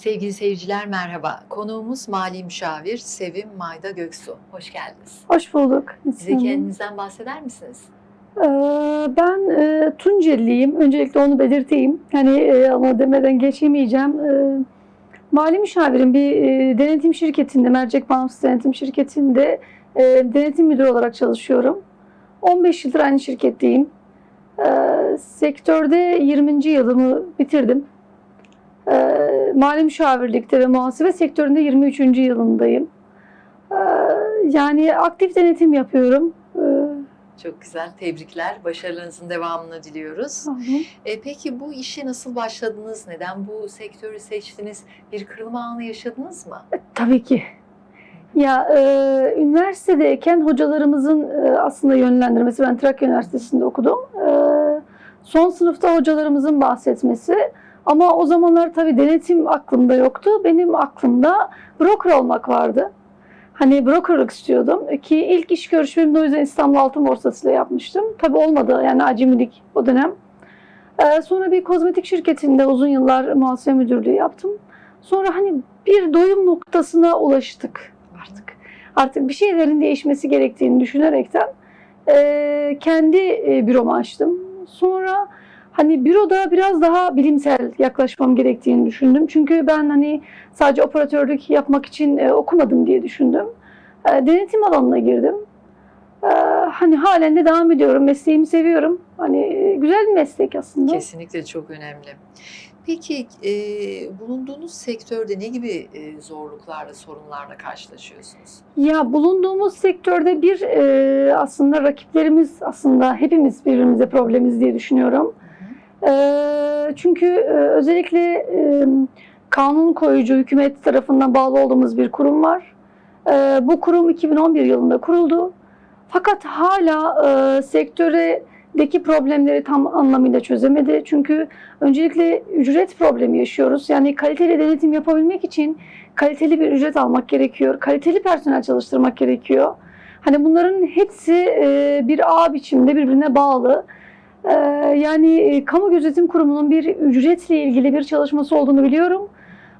Sevgili seyirciler merhaba. Konuğumuz mali müşavir Sevim Mayda Göksu. Hoş geldiniz. Hoş bulduk. Bize kendinizden bahseder misiniz? Ee, Ben e. Öncelikle onu belirteyim. Hani e, ama demeden geçemeyeceğim. Ee, Mali müşavirim bir e, denetim şirketinde, mercek bağımsız denetim şirketinde e, denetim müdürü olarak çalışıyorum. 15 yıldır aynı şirketteyim. Ee, Sektörde 20. yılımı bitirdim. Mali müşavirlikte ve muhasebe sektöründe 23. yılındayım. Ee, Yani aktif denetim yapıyorum. Ee, Çok güzel. Tebrikler. Başarılarınızın devamını diliyoruz. E, peki bu işe nasıl başladınız? Neden bu sektörü seçtiniz? Bir kırılma anı yaşadınız mı? Tabii ki. Ya e, üniversitedeyken hocalarımızın e, aslında yönlendirmesi, ben Trakya Üniversitesi'nde okudum. E, son sınıfta hocalarımızın bahsetmesi. Ama o zamanlar tabii denetim aklımda yoktu. Benim aklımda broker olmak vardı. Hani brokerlık istiyordum ki ilk iş görüşmemi de o yüzden İstanbul Altın Borsası ile yapmıştım. Tabii olmadı yani acemilik o dönem. E, sonra bir kozmetik şirketinde uzun yıllar muhasebe müdürlüğü yaptım. Sonra hani bir doyum noktasına ulaştık artık. Artık bir şeylerin değişmesi gerektiğini düşünerekten eee, kendi e, büromu açtım. Sonra hani büroda biraz daha bilimsel yaklaşmam gerektiğini düşündüm. Çünkü ben hani sadece operatörlük yapmak için e, okumadım diye düşündüm. E, denetim alanına girdim. E, hani halen de devam ediyorum. Mesleğimi seviyorum. Hani e, güzel bir meslek aslında. Kesinlikle çok önemli. Peki e, bulunduğunuz sektörde ne gibi e, zorluklarla, sorunlarla karşılaşıyorsunuz? Ya bulunduğumuz sektörde bir e, aslında rakiplerimiz aslında hepimiz birbirimize problemiz diye düşünüyorum. E, çünkü e, özellikle e, kanun koyucu hükümet tarafından bağlı olduğumuz bir kurum var. E, bu kurum 2011 yılında kuruldu. Fakat hala e, sektördeki problemleri tam anlamıyla çözemedi. Çünkü öncelikle ücret problemi yaşıyoruz. Yani kaliteli denetim yapabilmek için kaliteli bir ücret almak gerekiyor. Kaliteli personel çalıştırmak gerekiyor. Hani bunların hepsi bir ağ biçimde birbirine bağlı. E, Yani e, kamu gözetim kurumunun bir ücretle ilgili bir çalışması olduğunu biliyorum.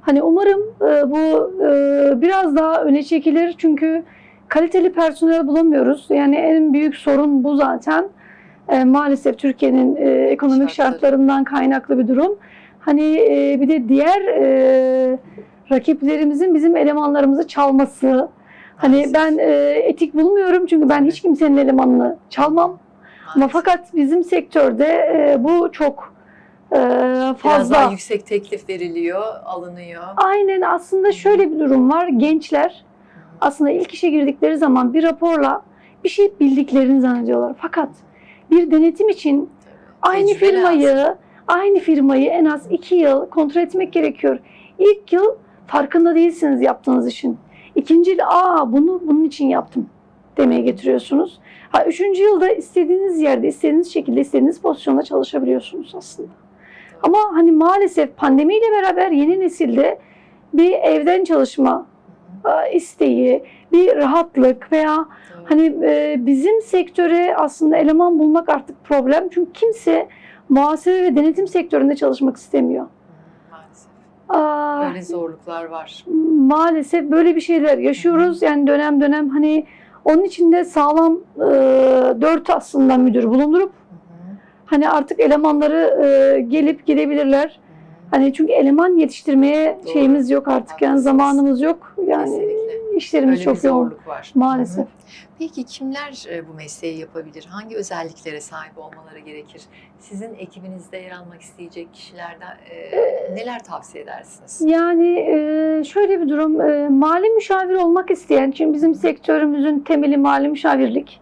Hani umarım e, bu e, biraz daha öne çekilir çünkü kaliteli personel bulamıyoruz. Yani en büyük sorun bu zaten. Maalesef Türkiye'nin ekonomik Şartları. şartlarından kaynaklı bir durum. Hani bir de diğer rakiplerimizin bizim elemanlarımızı çalması. Hani ben etik bulmuyorum çünkü ben hiç kimsenin elemanını çalmam. Ama fakat bizim sektörde e, bu çok e, Biraz fazla. daha yüksek teklif veriliyor, alınıyor. Aynen aslında şöyle bir durum var. Gençler aslında ilk işe girdikleri zaman bir raporla bir şey bildiklerini zannediyorlar. Fakat bir denetim için aynı Tecrübe firmayı lazım. aynı firmayı en az iki yıl kontrol etmek gerekiyor. İlk yıl farkında değilsiniz yaptığınız işin. İkinci yıl aa bunu bunun için yaptım demeye getiriyorsunuz. Ha, üçüncü yılda istediğiniz yerde, istediğiniz şekilde, istediğiniz pozisyonda çalışabiliyorsunuz aslında. Ama hani maalesef pandemiyle beraber yeni nesilde bir evden çalışma e, isteği, bir rahatlık veya hani e, bizim sektöre aslında eleman bulmak artık problem. Çünkü kimse muhasebe ve denetim sektöründe çalışmak istemiyor. Maalesef. Aa, Böyle zorluklar var. maalesef böyle bir şeyler yaşıyoruz. Yani dönem dönem hani onun içinde sağlam e, aslında müdür bulundurup hani artık elemanları e, gelip gidebilirler. Hani çünkü eleman yetiştirmeye Doğru. şeyimiz yok artık yani zamanımız yok. Yani Kesinlikle. İşlerimiz Öyle çok yoğun var. maalesef. Hı hı. Peki kimler e, bu mesleği yapabilir? Hangi özelliklere sahip olmaları gerekir? Sizin ekibinizde yer almak isteyecek kişilerden e, neler tavsiye edersiniz? Yani e, şöyle bir durum, e, mali müşavir olmak isteyen, çünkü bizim sektörümüzün temeli mali müşavirlik.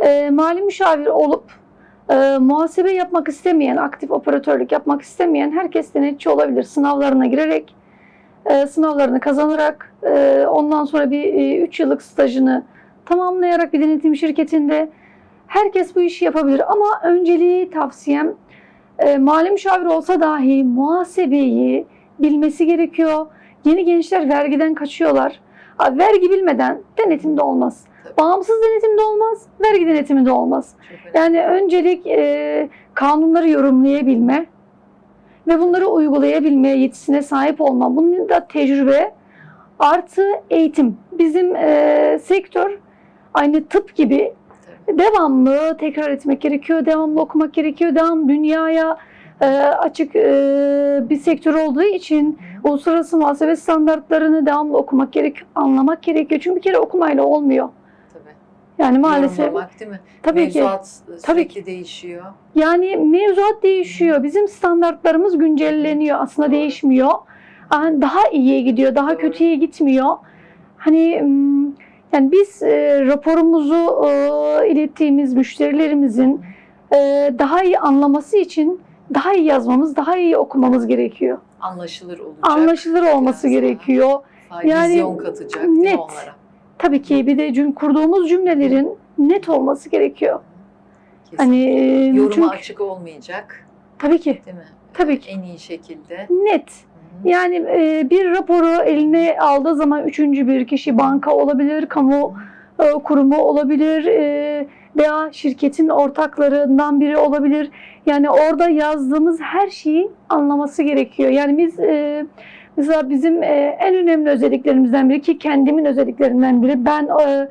E, mali müşavir olup e, muhasebe yapmak istemeyen, aktif operatörlük yapmak istemeyen herkes denetçi olabilir. Sınavlarına girerek, e, sınavlarını kazanarak, e, ondan sonra bir 3 yıllık stajını tamamlayarak bir denetim şirketinde herkes bu işi yapabilir. Ama önceliği tavsiyem e, mali müşavir olsa dahi muhasebeyi bilmesi gerekiyor. Yeni gençler vergiden kaçıyorlar. Vergi bilmeden denetimde olmaz. Tabii. Bağımsız denetimde olmaz, vergi denetiminde olmaz. Yani öncelik e, kanunları yorumlayabilme, ve bunları uygulayabilme yetisine sahip olma. Bunun da tecrübe artı eğitim. Bizim e, sektör aynı tıp gibi devamlı tekrar etmek gerekiyor, devamlı okumak gerekiyor, devam dünyaya e, açık e, bir sektör olduğu için uluslararası muhasebe standartlarını devamlı okumak gerekiyor, anlamak gerekiyor. Çünkü bir kere okumayla olmuyor. Yani maalesef Yorumlamak değil mi? tabii ki Mevzuat sürekli Tabii değişiyor. yani mevzuat değişiyor. Bizim standartlarımız güncelleniyor. Aslında Doğru. değişmiyor. Daha iyiye gidiyor, daha Doğru. kötüye gitmiyor. Hani mm, yani biz e, raporumuzu e, ilettiğimiz müşterilerimizin e, daha iyi anlaması için daha iyi yazmamız, daha iyi okumamız gerekiyor. Anlaşılır olacak. Anlaşılır olması Biraz daha. gerekiyor. Fa- yani Vizyon katacak değil mi net. onlara? Tabii ki bir de cüm kurduğumuz cümlelerin net olması gerekiyor. Kesin. Hani e, Yoruma çünkü açık olmayacak tabii ki değil mi? Tabii ki. En iyi şekilde. net. Hı hı. Yani e, bir raporu eline aldığı zaman üçüncü bir kişi banka olabilir, kamu e, kurumu olabilir e, veya şirketin ortaklarından biri olabilir. Yani orada yazdığımız her şeyi anlaması gerekiyor. Yani biz e, mesela bizim e, en önemli özelliklerimizden biri ki kendimin özelliklerinden biri ben e,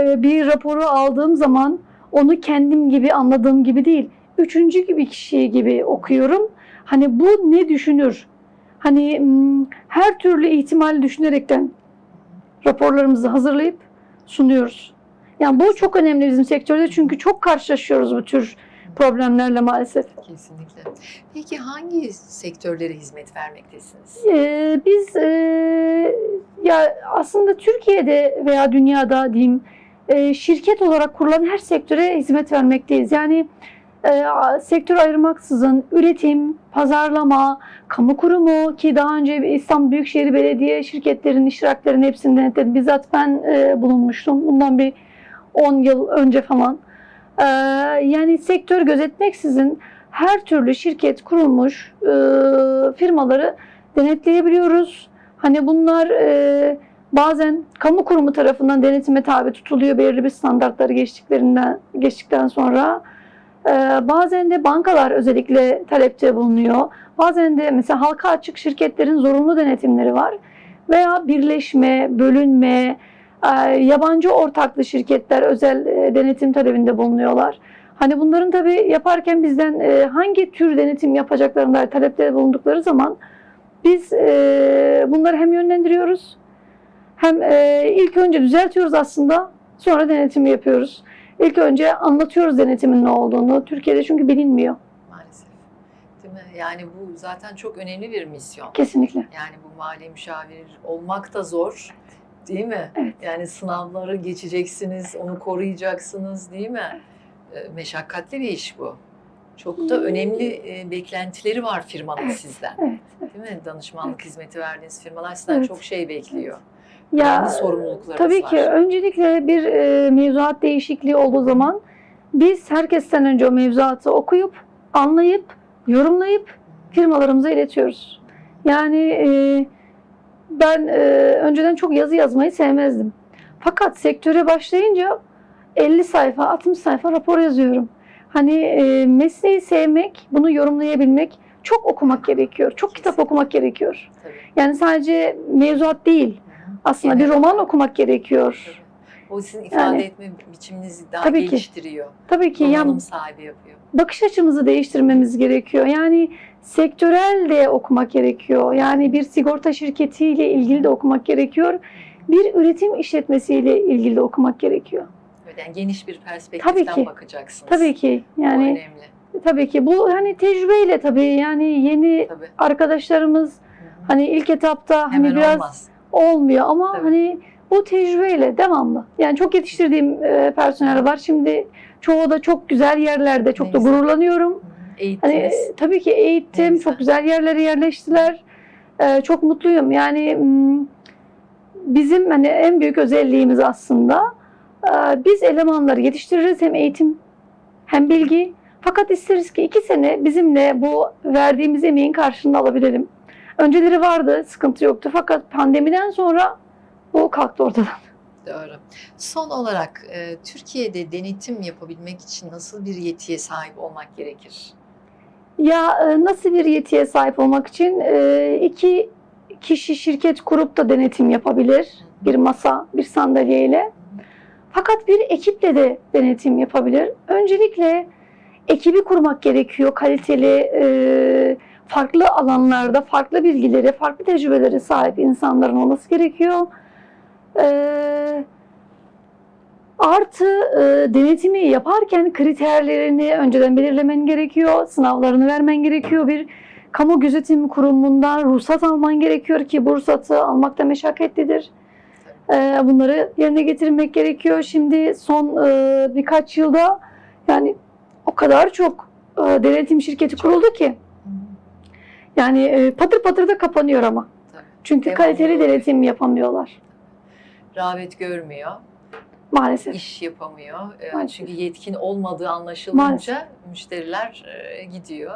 e, bir raporu aldığım zaman onu kendim gibi anladığım gibi değil. Üçüncü gibi kişi gibi okuyorum. Hani bu ne düşünür? Hani hmm, her türlü ihtimali düşünerekten raporlarımızı hazırlayıp sunuyoruz. Yani bu çok önemli bizim sektörde çünkü çok karşılaşıyoruz bu tür problemlerle maalesef. Kesinlikle. Peki hangi sektörlere hizmet vermektesiniz? Ee, biz e, ya aslında Türkiye'de veya dünyada diyeyim e, şirket olarak kurulan her sektöre hizmet vermekteyiz. Yani e, sektör ayırmaksızın üretim, pazarlama, kamu kurumu ki daha önce İstanbul Büyükşehir Belediye şirketlerinin iştiraklerinin hepsini denetledim. Bizzat ben e, bulunmuştum. Bundan bir 10 yıl önce falan. E, yani sektör gözetmeksizin her türlü şirket kurulmuş e, firmaları denetleyebiliyoruz. Hani bunlar e, bazen kamu kurumu tarafından denetime tabi tutuluyor belirli bir standartları geçtiklerinden geçtikten sonra. E, bazen de bankalar özellikle talepte bulunuyor. Bazen de mesela halka açık şirketlerin zorunlu denetimleri var. Veya birleşme, bölünme, e, yabancı ortaklı şirketler özel e, denetim talebinde bulunuyorlar. Hani bunların tabii yaparken bizden e, hangi tür denetim yapacaklarına dair talepte bulundukları zaman biz e, bunları hem yönlendiriyoruz hem e, ilk önce düzeltiyoruz aslında sonra denetimi yapıyoruz. İlk önce anlatıyoruz denetimin ne olduğunu. Türkiye'de çünkü bilinmiyor Maalesef. Değil mi? Yani bu zaten çok önemli bir misyon. kesinlikle. Yani bu mali müşavir olmak da zor. Değil mi? Evet. Yani sınavları geçeceksiniz, onu koruyacaksınız değil mi? E, Meşakkatli bir iş bu. Çok da önemli e, beklentileri var firmanın. Evet. sizden. Evet. Değil mi? Danışmanlık hizmeti verdiğiniz firmalar sizden Evet. çok şey bekliyor. Ya Önemli sorumluluklarınız tabii var. ki öncelikle bir e, mevzuat değişikliği olduğu zaman biz herkesten önce o mevzuatı okuyup, anlayıp, yorumlayıp firmalarımıza iletiyoruz. Yani e, ben e, önceden çok yazı yazmayı sevmezdim. Fakat sektöre başlayınca 50 sayfa, 60 sayfa rapor yazıyorum. Hani e, mesleği sevmek, bunu yorumlayabilmek çok okumak gerekiyor. Çok kitap okumak gerekiyor. Yani sadece mevzuat değil. Aslında bir roman okumak gerekiyor. O sizin ifade Yani- etme biçiminizi daha Tabii ki. geliştiriyor. Tabii ki yani Donanım sahibi yapıyor. bakış açımızı değiştirmemiz gerekiyor. Yani sektörel de okumak gerekiyor. Yani bir sigorta şirketiyle ilgili de okumak gerekiyor. Bir üretim işletmesiyle ilgili de okumak gerekiyor. Evet, Yani geniş bir perspektiften Tabii ki. bakacaksınız. Tabii ki yani önemli. tabii ki bu hani tecrübeyle tabii yani yeni Tabii. arkadaşlarımız Hı hı. hani ilk etapta Hemen hani biraz olmaz. olmuyor ama Tabii. hani bu tecrübeyle devamlı. Yani çok yetiştirdiğim e, personel var. Şimdi çoğu da çok güzel yerlerde. Çok Ne da gururlanıyorum. Hı. Hani Eğittiniz. e, tabii ki eğittim. güzel. Çok güzel yerlere yerleştiler. E, çok mutluyum. Yani bizim hani en büyük özelliğimiz aslında e, biz elemanları yetiştiririz hem eğitim hem bilgi. Fakat isteriz ki iki sene bizimle bu verdiğimiz emeğin karşılığını alabilelim. Önceleri vardı, sıkıntı yoktu. Fakat pandemiden sonra bu kalktı ortadan. Doğru. Son olarak e, Türkiye'de denetim yapabilmek için nasıl bir yetiye sahip olmak gerekir? Ya e, nasıl bir yetiye sahip olmak için e, iki kişi şirket kurup da denetim yapabilir. Bir masa, bir sandalyeyle. Fakat bir ekiple de denetim yapabilir. Öncelikle ekibi kurmak gerekiyor. Kaliteli, e, farklı alanlarda farklı bilgileri, farklı tecrübeleri sahip insanların olması gerekiyor. E, Artı e, denetimi yaparken kriterlerini önceden belirlemen gerekiyor. Sınavlarını vermen gerekiyor. Bir kamu gözetim kurumundan ruhsat alman gerekiyor ki bu ruhsatı almak da meşakkatlidir. E, bunları yerine getirmek gerekiyor. Şimdi son e, birkaç yılda yani o kadar çok e, denetim şirketi kuruldu ki yani e, patır patır da kapanıyor ama. Çünkü kaliteli denetim yapamıyorlar Rağbet görmüyor, maalesef. iş yapamıyor. E, Maalesef. Çünkü yetkin olmadığı anlaşılınca müşteriler e, gidiyor.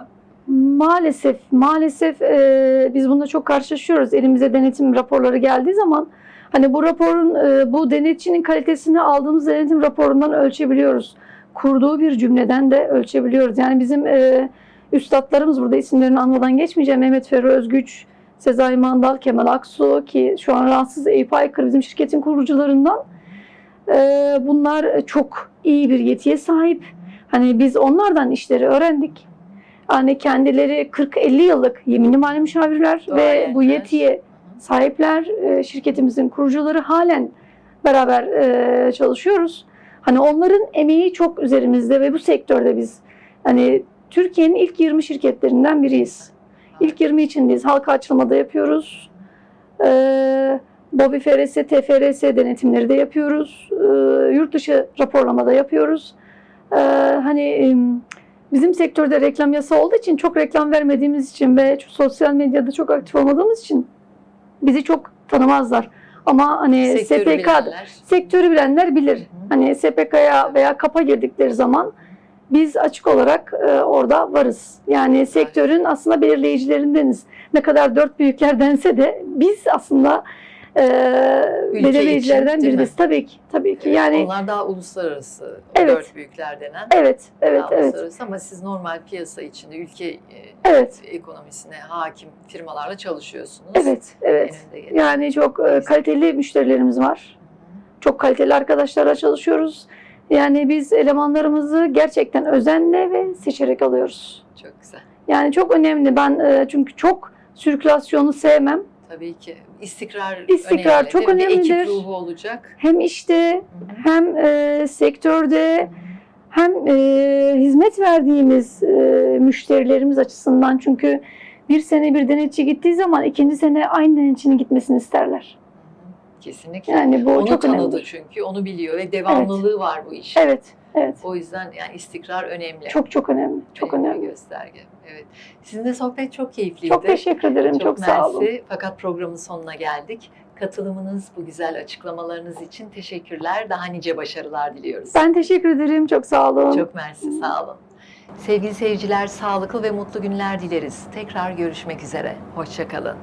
Maalesef, maalesef e, biz bununla çok karşılaşıyoruz. Elimize denetim raporları geldiği zaman hani bu raporun, e, bu denetçinin kalitesini aldığımız denetim raporundan ölçebiliyoruz. Kurduğu bir cümleden de ölçebiliyoruz. Yani bizim e, üstadlarımız burada isimlerini anmadan geçmeyeceğim. Mehmet Ferro Özgüç, Sezai Mandal, Kemal Aksu ki şu an rahatsız Eyüp Aykır bizim şirketin kurucularından. E, bunlar çok iyi bir yetiye sahip. Hani biz onlardan işleri öğrendik. Hani kendileri 40-50 yıllık yeminli mali müşavirler ve bu yetiye sahipler. E, Şirketimizin kurucuları halen beraber e, çalışıyoruz. Hani onların emeği çok üzerimizde ve bu sektörde biz hani Türkiye'nin ilk 20 şirketlerinden biriyiz. İlk 20 içindeyiz. Halka açılmada yapıyoruz. Ee, Bobi FRS, TFRS denetimleri de yapıyoruz. Ee, yurt dışı raporlamada yapıyoruz. Ee, hani bizim sektörde reklam yasa olduğu için çok reklam vermediğimiz için ve sosyal medyada çok aktif olmadığımız için bizi çok tanımazlar. Ama hani Sektörü SPK bilenler. sektörü bilenler bilir. Hı. Hani SPK'ya veya KAP'a girdikleri zaman biz açık olarak e, orada varız. Yani sektörün aslında belirleyicilerindeniz. Ne kadar dört büyükler dense de biz aslında e, belirleyicilerden biriz. Tabii ki, tabii ki. Yani Onlar daha uluslararası, Evet. dört büyükler denen. evet, evet, daha evet, uluslararası ama siz normal piyasa içinde ülke e, evet, ekonomisine hakim firmalarla çalışıyorsunuz. evet, evet. Yani çok e, kaliteli müşterilerimiz var. Çok kaliteli arkadaşlarla çalışıyoruz. Yani biz elemanlarımızı gerçekten özenle ve seçerek alıyoruz. Çok güzel. Yani çok önemli. Ben e, çünkü çok sirkülasyonu sevmem. Tabii ki istikrar, İstikrar önemli. çok? Bir önemlidir. ekip ruhu olacak. Hem işte Hı hı. hem e, sektörde Hı hı. hem e, hizmet verdiğimiz e, müşterilerimiz açısından çünkü bir sene bir denetçi gittiği zaman ikinci sene aynı denetçinin gitmesini isterler. Kesinlikle. Yani bu onu çok tanıdı önemli. çünkü, onu biliyor ve devamlılığı var bu işin. Evet, evet. O yüzden yani istikrar önemli. Çok çok önemli. Çok önemli önemli. gösterge. Evet. Sizinle sohbet çok keyifliydi. Çok teşekkür ederim. Çok, sağ olun. mersi. Fakat programın sonuna geldik. Katılımınız, bu güzel açıklamalarınız için teşekkürler. Daha nice başarılar diliyoruz. Ben teşekkür ederim. Çok sağ olun. Çok mersi, sağ olun. Sevgili seyirciler, sağlıklı ve mutlu günler dileriz. Tekrar görüşmek üzere. Hoşçakalın.